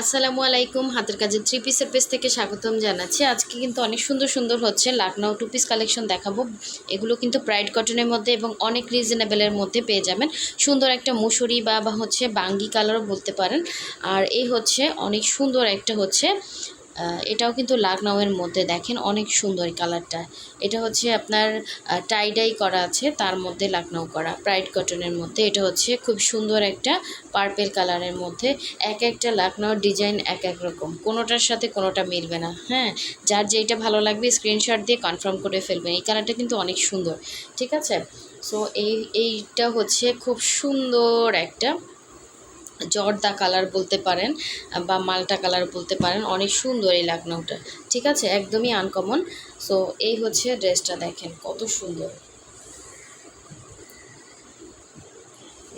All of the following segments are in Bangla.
আসসালামু আলাইকুম। হাতের কাজের থ্রি পিসের পেজ থেকে স্বাগতম জানাচ্ছি। আজকে কিন্তু অনেক সুন্দর সুন্দর হচ্ছে লাকনাও টু পিস কালেকশন দেখাবো। এগুলো কিন্তু প্রাইড কটনের মধ্যে এবং অনেক রিজনেবলের মধ্যে পেয়ে যাবেন। সুন্দর একটা মুসুরি বা বা হচ্ছে বাঙ্গি কালারও বলতে পারেন। আর এই হচ্ছে অনেক সুন্দর একটা হচ্ছে এটাও কিন্তু লাকনাউয়ের মধ্যে দেখেন অনেক সুন্দর কালারটা। এটা হচ্ছে আপনার টাইডাই করা আছে, তার মধ্যে লাকনাউ করা প্রাইড কটনের মধ্যে। এটা হচ্ছে খুব সুন্দর একটা পার্পেল কালারের মধ্যে। এক একটা লাকনাউর ডিজাইন এক এক রকম। কোনোটার সাথে কোনোটা মিলবে না হ্যাঁ? যার যেইটা ভালো লাগবে স্ক্রিনশট দিয়ে কনফার্ম করে ফেলবেন। এই কালারটা কিন্তু অনেক সুন্দর, ঠিক আছে? সো এই, এইটা হচ্ছে খুব সুন্দর একটা জর্দা কালার বলতে পারেন, বা মালটা কালার বলতে পারেন, অনেক সুন্দর এই লাকনাউটা। ঠিক আছে? একদমই আনকমন সো এই হচ্ছে ড্রেসটা দেখেন, কত সুন্দর।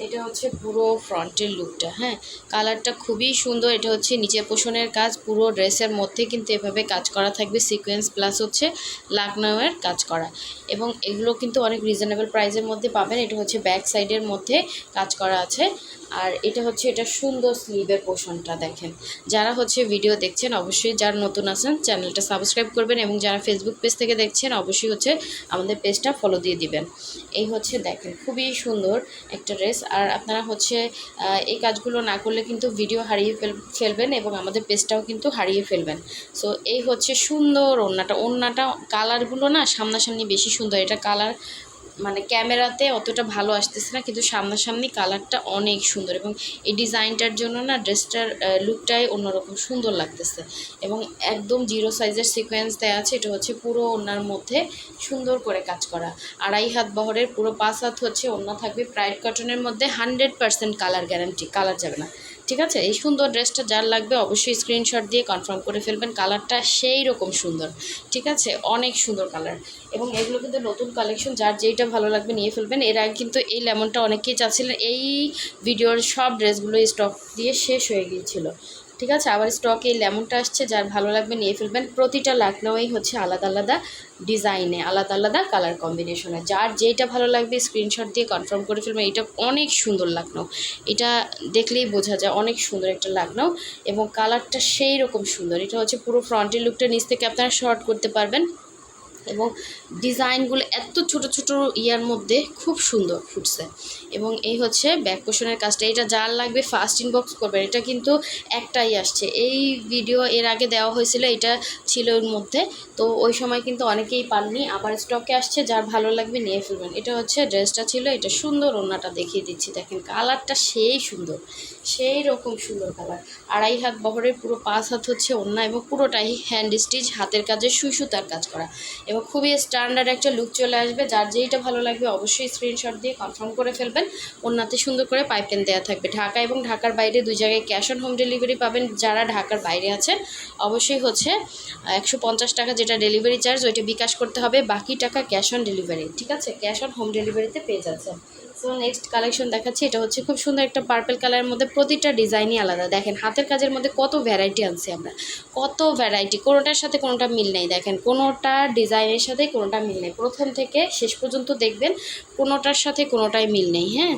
এটা হচ্ছে পুরো ফ্রন্টের লুকটা হ্যাঁ? কালারটা খুবই সুন্দর, এটা হচ্ছে নিচে পোষণের কাজ, পুরো ড্রেসের মধ্যে কিন্তু এভাবে কাজ করা থাকবে সিকোয়েন্স প্লাস হচ্ছে লাকনাওয়ের কাজ করা। এবং এগুলো কিন্তু অনেক রিজনেবল প্রাইসের মধ্যে পাবেন, এটা হচ্ছে ব্যাক সাইডের মধ্যে কাজ করা আছে। আর এটা হচ্ছে, এটা সুন্দর স্লিভের পোষণটা দেখেন। যারা হচ্ছে ভিডিও দেখছেন, অবশ্যই যারা নতুন আছেন, চ্যানেলটা সাবস্ক্রাইব করবেন এবং যারা ফেসবুক পেজ থেকে দেখছেন, অবশ্যই হচ্ছে আমাদের পেজটা ফলো দিয়ে দিবেন। এই হচ্ছে দেখেন, খুবই সুন্দর একটা ড্রেস আর আপনারা হচ্ছে এই কাজগুলো না করলে কিন্তু ভিডিও হারিয়ে ফেল, ফেলবেন এবং আমাদের পেজটাও কিন্তু হারিয়ে ফেলবেন। সো এই হচ্ছে সুন্দর ওন্নাটা ওন্নাটা কালারগুলো না সামনাসামনি বেশি সুন্দর। এটা কালার মানে ক্যামেরাতে অতটা ভালো আসতেছে না, কিন্তু সামনাসামনি কালারটা অনেক সুন্দর এবং এই ডিজাইনটার জন্য না ড্রেসটার লুকটাই অন্যরকম সুন্দর লাগতেছে এবং একদম জিরো সাইজের সিকোয়েন্স দেওয়া আছে, এটা হচ্ছে পুরো ওনার মধ্যে সুন্দর করে কাজ করা। আড়াই হাত বহরের পুরো পাঁচ হাত হচ্ছে অন্য থাকবে, প্রাইড কটনের মধ্যে hundred percent colour guarantee colour যাবে না। ঠিক আছে? এই সুন্দর ড্রেসটা যার লাগবে অবশ্যই স্ক্রিনশট দিয়ে কনফার্ম করে ফেলবেন। কালারটা সেই রকম সুন্দর, ঠিক আছে? অনেক সুন্দর কালার এবং এগুলো কিন্তু নতুন কালেকশন যার যেইটা ভালো লাগবে নিয়ে ফেলবেন। এর আগে কিন্তু এই লেমনটা অনেকেই চাচ্ছিলেন, এই ভিডিওর সব ড্রেসগুলো স্টক দিয়ে শেষ হয়ে গিয়েছিল। ঠিক আছে? আবার স্টকে এই লেমনটা আসছে, যার ভালো লাগবে নিয়ে ফেলবেন। প্রতিটা লাকনাওয়াই হচ্ছে আলাদা আলাদা ডিজাইনে আলাদা আলাদা কালার কম্বিনেশনে যার যেটা ভালো লাগবে স্ক্রিনশট দিয়ে কনফার্ম করে ফেলবেন। এটা অনেক সুন্দর লাকনাও। এটা দেখলেই বোঝা যায় অনেক সুন্দর একটা লাকনাও এবং কালারটা সেই রকম সুন্দর। এটা হচ্ছে পুরো ফ্রন্টের লুকটা নিচ থেকে আপনারা শর্ট করতে পারবেন। এবং ডিজাইনগুলো এত ছোট ছোট ইয়ার মধ্যে খুব সুন্দর ফুটছে। এবং এই হচ্ছে ব্যাক পোষণের কাজটা। এটা যার লাগবে ফার্স্ট ইনবক্স করবেন। এটা কিন্তু একটাই আসছে। এই ভিডিও এর আগে দেওয়া হয়েছিল, এটা ছিল ওর মধ্যে। তো ওই সময় কিন্তু অনেকেই পাননি। আবার স্টকে আসছে, যার ভালো লাগবে নিয়ে ফেলবেন। এটা হচ্ছে ড্রেসটা ছিল, এটা সুন্দর ওনাটা দেখিয়ে দিচ্ছি। দেখেন কালারটা সেই সুন্দর। সেই রকম সুন্দর কালার। আড়াই হাত বহরের পুরো পাঁচ হাত হচ্ছে ওন্না এবং পুরোটাই হ্যান্ড স্টিচ হাতের কাজে সুই সুতার কাজ করা। এবং খুবই স্ট্যান্ডার্ড একটা লুক চলে আসবে। যার যেইটা ভালো লাগবে অবশ্যই স্ক্রিনশট দিয়ে কনফার্ম করে ফেলবেন। ওনাতে সুন্দর করে পাইপেন দেওয়া থাকবে। ঢাকা এবং ঢাকার বাইরে দুই জায়গায় ক্যাশ অন হোম ডেলিভারি পাবেন। যারা ঢাকার বাইরে আছেন, অবশ্যই হচ্ছে একশো পঞ্চাশ টাকা যেটা ডেলিভারি চার্জ ওইটা বিকাশ করতে হবে। বাকি টাকা ক্যাশ অন ডেলিভারি ঠিক আছে? ক্যাশ অন হোম ডেলিভারিতে পেয়ে যাচ্ছেন। সো নেক্সট কালেকশন দেখাচ্ছি, এটা হচ্ছে খুব সুন্দর একটা পার্পল কালারের মধ্যে প্রতিটা ডিজাইনই আলাদা। দেখেন, হাতের কাজের মধ্যে কত ভ্যারাইটি আনছি আমরা। কত ভ্যারাইটি কোনোটার সাথে কোনোটা মিল নেই। দেখেন, কোনোটা ডিজাইনের সাথে, কোনোটা মিল নেই। প্রথম থেকে শেষ পর্যন্ত দেখবেন কোনোটার সাথে কোনোটাই মিল নেই হ্যাঁ?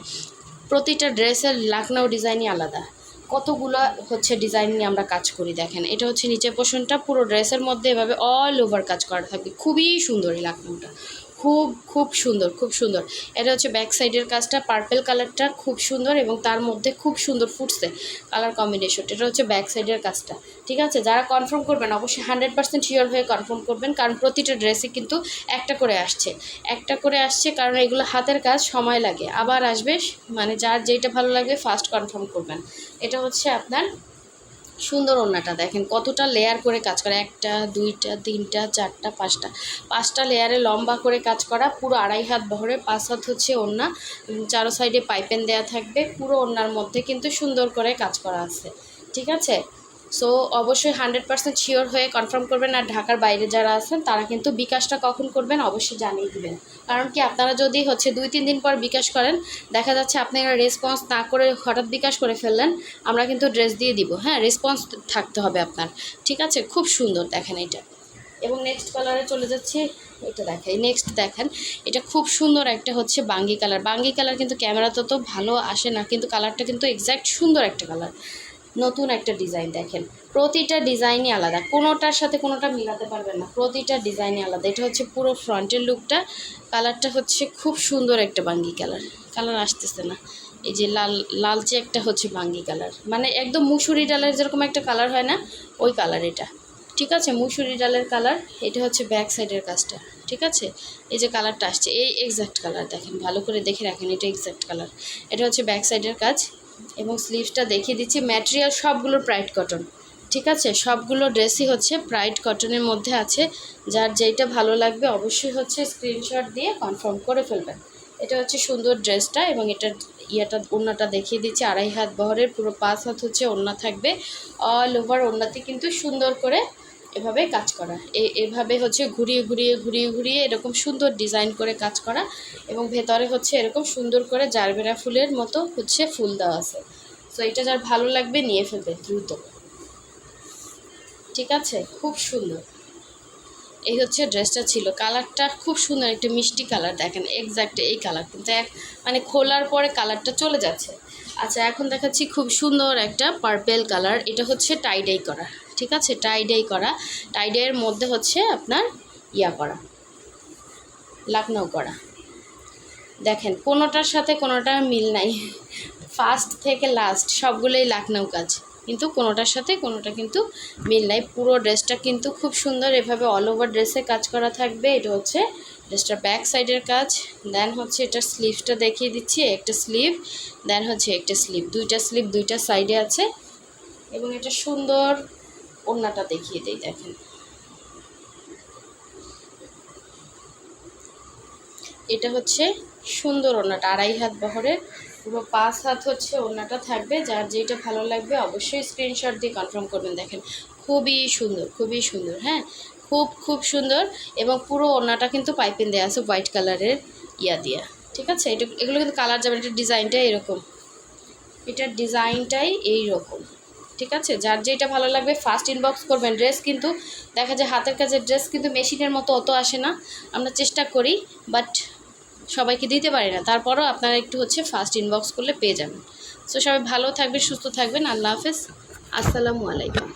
প্রতিটা ড্রেসের লাকনাও ডিজাইনই আলাদা। কতগুলো হচ্ছে ডিজাইন নিয়ে আমরা কাজ করি, দেখেন। এটা হচ্ছে নিচের পোষণটা পুরো ড্রেসের মধ্যে এভাবে অল ওভার কাজ করা থাকবে। খুবই সুন্দর এই লাকনাউটা খুব খুব সুন্দর খুব সুন্দর। এটা হচ্ছে ব্যাক সাইডের কাজটা পার্পেল কালারটা খুব সুন্দর এবং তার মধ্যে খুব সুন্দর ফুটছে কালার কম্বিনেশন এটা হচ্ছে ব্যাক সাইডের কাজটা, ঠিক আছে? যারা কনফার্ম করবেন, অবশ্যই হান্ড্রেড পার্সেন্ট শিওর হয়ে কনফার্ম করবেন, কারণ প্রতিটা ড্রেসে কিন্তু একটা করে আসছে। একটা করে আসছে কারণ এগুলো হাতের কাজ, সময় লাগে। আবার আসবে মানে যার যেইটা ভালো লাগবে ফার্স্ট কনফার্ম করবেন। এটা হচ্ছে আপনার সুন্দর ওড়নাটা দেখেন, কতটা লেয়ার করে কাজ করা, একটা, দুইটা, তিনটা, চারটা, পাঁচটা। পাঁচটা লেয়ারে লম্বা করে কাজ করা, পুরো আড়াই হাত বহরে, পাঁচ হাত হচ্ছে ওড়না চারো সাইডে পাইপেন দেয়া থাকবে, পুরো ওড়নার মধ্যে কিন্তু সুন্দর করে কাজ করা আছে, ঠিক আছে? সো অবশ্যই হান্ড্রেড পার্সেন্ট শিওর হয়ে কনফার্ম করবেন আর ঢাকার বাইরে যারা আছেন, তারা কিন্তু বিকাশটা কখন করবেন অবশ্যই জানিয়ে দিবেন। কারণ কি, আপনারা যদি হচ্ছে দুই, তিন দিন পর বিকাশ করেন, দেখা যাচ্ছে আপনারা রেসপন্স না করে হঠাৎ বিকাশ করে ফেললেন, আমরা কিন্তু ড্রেস দিয়ে দিব। হ্যাঁ রেসপন্স থাকতে হবে আপনার। ঠিক আছে? খুব সুন্দর দেখেন এটা এবং নেক্সট কালারে চলে যাচ্ছি। এটা দেখাই। নেক্সট দেখেন। এটা খুব সুন্দর একটা হচ্ছে বাঙ্গি কালার বাঙ্গি কালার কিন্তু ক্যামেরাতে তো ভালো আসে না, কিন্তু কালারটা কিন্তু এক্স্যাক্ট সুন্দর একটা কালার নতুন একটা ডিজাইন দেখেন। প্রতিটা ডিজাইনই আলাদা। কোনোটার সাথে কোনোটা মিলাতে পারবেন না। প্রতিটা ডিজাইনই আলাদা। এটা হচ্ছে পুরো ফ্রন্টের লুকটা। কালারটা হচ্ছে খুব সুন্দর একটা বাঙ্গি কালার। কালার আসতেছে না। এই যে লাল, লালচে একটা হচ্ছে বাঙ্গি কালার। মানে একদম মুসুরি ডালের যেরকম একটা কালার হয় না, ওই কালার এটা। ঠিক আছে? মুসুরি ডালের কালার, এটা হচ্ছে ব্যাক সাইডের কাজটা। ঠিক আছে? এই যে কালারটা আসছে। এই এক্স্যাক্ট কালার দেখেন। ভালো করে দেখে রাখেন, এটা এক্স্যাক্ট কালার। এটা হচ্ছে ব্যাক সাইডের কাজ। এবং স্লিভসটা দেখিয়ে দিচ্ছি। ম্যাটেরিয়াল সবগুলো প্রাইড কটন ঠিক আছে? সবগুলো ড্রেসই হচ্ছে প্রাইড কটনের মধ্যে আছে। যার যেইটা ভালো লাগবে অবশ্যই হচ্ছে স্ক্রিনশট দিয়ে কনফার্ম করে ফেলবেন। এটা হচ্ছে সুন্দর ড্রেসটা এবং এটার ইয়াটা, ওড়নাটা দেখিয়ে দিচ্ছি। আড়াই হাত বহরের, পুরো পাঁচ হাত হচ্ছে ওড়না থাকবে। অল ওভার ওড়নাতে কিন্তু সুন্দর করে এভাবে কাজ করা। এভাবে হচ্ছে ঘুরিয়ে ঘুরিয়ে ঘুরিয়ে ঘুরিয়ে এরকম সুন্দর ডিজাইন করে কাজ করা এবং ভেতরে হচ্ছে এরকম সুন্দর করে জারবেরা ফুলের মতো হচ্ছে ফুল দেওয়া আছে। সো এটা যার ভালো লাগবে নিয়ে ফেলবে দ্রুত। ঠিক আছে? খুব সুন্দর। এই হচ্ছে ড্রেসটা ছিল। কালারটা খুব সুন্দর, একটা মিষ্টি কালার দেখেন এক্স্যাক্ট এই কালার। কিন্তু এক মানে খোলার পরে কালারটা চলে যাচ্ছে। আচ্ছা এখন দেখাচ্ছি খুব সুন্দর একটা পার্পেল কালার। এটা হচ্ছে টাইডাই করা। ঠিক আছে? টাইডাই করা। টাইডাইয়ের মধ্যে হচ্ছে আপনার ইয়া করা। লাকনাও করা। দেখেন, কোনোটার সাথে কোনোটার মিল নাই। ফার্স্ট থেকে লাস্ট সবগুলোই লাকনাও কাজ। কিন্তু কোনোটার সাথে কোনোটা কিন্তু মিল নাই। পুরো ড্রেসটা কিন্তু খুব সুন্দর। এভাবে অল ওভার ড্রেসে কাজ করা থাকবে। এটা হচ্ছে ড্রেসটার ব্যাক সাইডের কাজ। দেন হচ্ছে এটা স্লিভসটা দেখিয়ে দিচ্ছি। একটা স্লিভ দেন হচ্ছে একটা স্লিভ দুইটা স্লিভ দুইটা সাইডে আছে। এবং এটা সুন্দর ওড়নাটা দেখিয়ে দিই, দেখেন। এটা হচ্ছে সুন্দর ওড়নাটা, আড়াই হাত বহরের, পুরো পাঁচ হাত হচ্ছে ওড়নাটা থাকবে। যার যেটা ভালো লাগবে অবশ্যই স্ক্রিনশট দিয়ে কনফার্ম করবেন, দেখেন। খুবই সুন্দর খুবই সুন্দর হ্যাঁ? খুব খুব সুন্দর এবং পুরো ওড়নাটা কিন্তু পাইপিং দেওয়া আছে হোয়াইট কালারের ইয়া দিয়া, ঠিক আছে? এটা, এগুলো কিন্তু কালার যাবে এটার ডিজাইনটা এরকম। এটার ডিজাইনটাই এই রকম ঠিক আছে? যার যেটা ভালো লাগবে ফার্স্ট ইনবক্স করবেন। ড্রেস কিন্তু দেখা যায় হাতের কাজের ড্রেস কিন্তু মেশিনের মতো অত আসে না। আমরা চেষ্টা করি বাট সবাইকে দিতে পারি না। তারপরও আপনারা একটু হচ্ছে ফার্স্ট ইনবক্স করলে পেয়ে যাবেন। সো সবাই ভালো থাকবেন, সুস্থ থাকবেন। আল্লাহ হাফেজ। আসসালামু আলাইকুম।